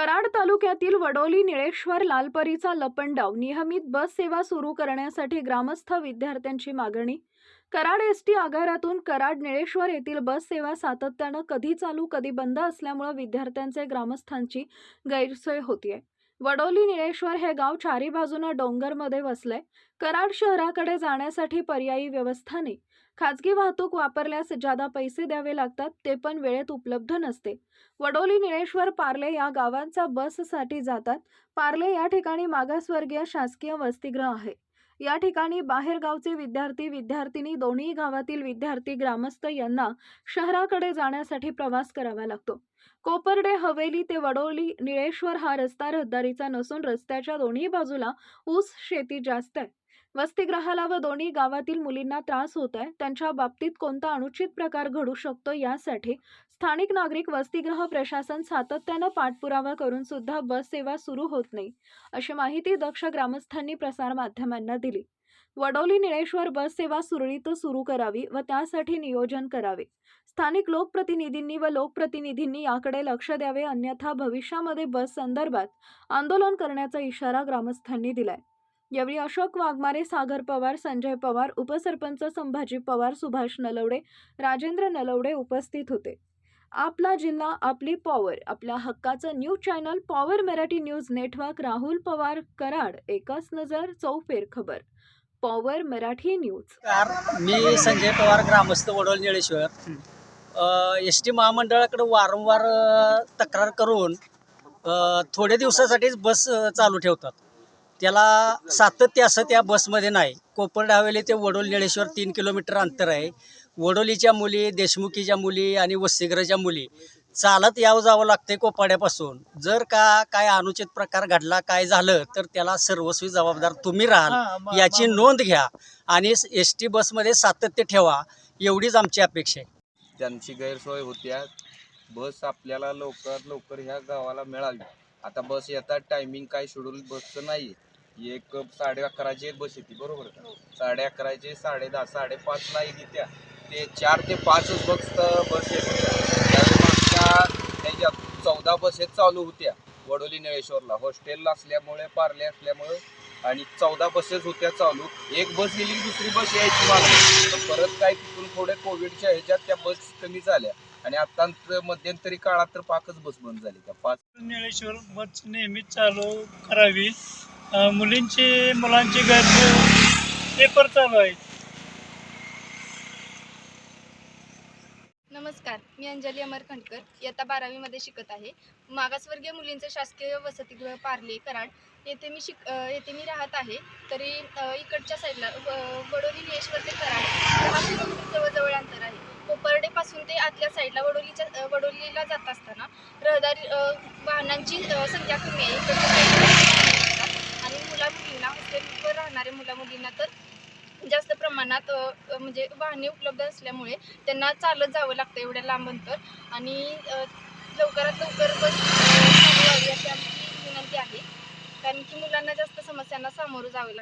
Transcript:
कराड तालुक्यातील वडोली निळेश्वर लालपरीचा लपंडाव नियमित बस सेवा सुरू करण्यासाठी ग्रामस्थ विद्यार्थ्यांची मागणी. कराड एस टी आगारातून कराड निळेश्वर येथील बस सेवा सातत्यानं कधी चालू कधी बंद असल्यामुळे विद्यार्थ्यांचे ग्रामस्थांची गैरसोय होतीये. वडोली निळेश्वर हे गाव चारी बाजूनं डोंगरमध्ये वसलंय कराड शहराकडे जाण्यासाठी पर्यायी व्यवस्था नाही. खाजगी वाहतूक वापरल्यास ज्यादा पैसे द्यावे लागतात ते पण वेळेत उपलब्ध नसते. वडोली निळेश्वर पार्ले या गावांचा बससाठी जातात. पार्ले या ठिकाणी मागासवर्गीय शासकीय वसतिगृह आहे. या ठिकाणी बाहेरगावचे विद्यार्थी विद्यार्थिनी दोन्ही गावातील विद्यार्थी ग्रामस्थ यांना शहराकडे जाण्यासाठी प्रवास करावा लागतो. कोपर्डे हवेली ते वडोली निळेश्वर हा रस्ता रहदारीचा नसून रस्त्याच्या दोन्ही बाजूला ऊस शेती जास्त आहे. वसतिगृहाला व दोन्ही गावातील मुलींना त्रास होत आहे त्यांच्या बाबतीत कोणता अनुचित प्रकार घडू शकतो यासाठी स्थानिक नागरिक वसतिगृह प्रशासन सातत्यानं पाठपुरावा करून सुद्धा बस सेवा सुरू होत नाही अशी माहिती दक्ष ग्रामस्थांनी प्रसारमाध्यमांना दिली. वडोली निळेश्वर बस सेवा सुरळीत सुरू करावी व त्यासाठी नियोजन करावे. स्थानिक लोकप्रतिनिधींनी व लोकप्रतिनिधींनी याकडे लक्ष द्यावे अन्यथा भविष्यामध्ये बस संदर्भात आंदोलन करण्याचा इशारा ग्रामस्थांनी दिलाय. यावेळी अशोक वाघमारे सागर पवार संजय पवार उपसरपंच संभाजी पवार सुभाष नलवडे राजेंद्र नलवडे उपस्थित होते. आपला जिल्हा आपली पॉवर आपल्या हक्काचं news channel power Marathi news network Rahul Pawar Karad. एकच नजर चौफेर खबर. पॉवर मराठी न्यूज मी संजय पवार ग्रामस्थ वडोल निळेश्वर. एस टी महामंडळाकडे वारंवार तक्रार करून थोड्या दिवसासाठीच बस चालू ठेवतात. त्याला सातत्य असं त्या बसमध्ये नाही. कोपर्ड हवेली ते वडोल निळेश्वर तीन किलोमीटर अंतर आहे. वडोलीच्या मुली देशमुखीच्या मुली आणि वसतिगृहाच्या मुली. चालत यावं जावं लागते कोपाड्यापासून. जर का काय अनुचित प्रकार घडला काय झालं तर त्याला सर्वस्वी जबाबदार तुम्ही राहाल. याची नोंद घ्या आणि एस टी बसमध्ये सातत्य ठेवा. एवढीच आमची अपेक्षा आहे. त्यांची गैरसोय होत्या बस आपल्याला लवकर लवकर ह्या गावाला मिळाली. आता बस येतात टायमिंग काय शेड्यूल बसचं नाही एक साडे अकराची एक बस येते बरोबर का? साडे अकराची साडे दहा साडेपाचला एक येत्या. ते चार ते पाचच बस बस येत मागच्या ह्याच्यात चौदा बसेस चालू होत्या वडोली निळेश्वरला. हॉस्टेलला असल्यामुळे पार्ले असल्यामुळे आणि चौदा बसेस होत्या चालू. एक बस गेली दुसरी बस यायची मागे. परत काय तिथून थोड्या कोविडच्या ह्याच्यात त्या बस कमी झाल्या. आणि आता मध्यंतरी काळात तर पाकच बस बंद झाली. त्या पाच निळेश्वर बस नेहमीच चालू करावी. मुलींची मुलांची गैर पेपर चालू आहेत नमस्कार मी अंजली अमर खंडकर इयत्ता बारावीमध्ये शिकत आहे. मागासवर्गीय मुलींचं शासकीय वसतिगृह पार्ले कराड. येथे मी शिक येथे मी राहत आहे. तरी इकडच्या साईडला वडोली निळेश्वर ते कराड. किलोमीटर जवळजवळ अंतर आहे. कोपर्डेपासून ते आतल्या साईडला वडोलीच्या वडोलीला जात असताना रहदारी वाहनांची संख्या कमी आहे. इकडच्या साईडला मुला मुलींना हॉस्टेलवर राहणाऱ्या मुला मुलींना तर जास्त प्रमाणात म्हणजे वाहने उपलब्ध असल्यामुळे त्यांना चालत जावं लागतं एवढ्या लांब अंतर आणि लवकरात लवकर बस चालू व्हावी अशी आमची विनंती आहे. कारण की मुलांना जास्त समस्यांना सामोरं जावं लागतं.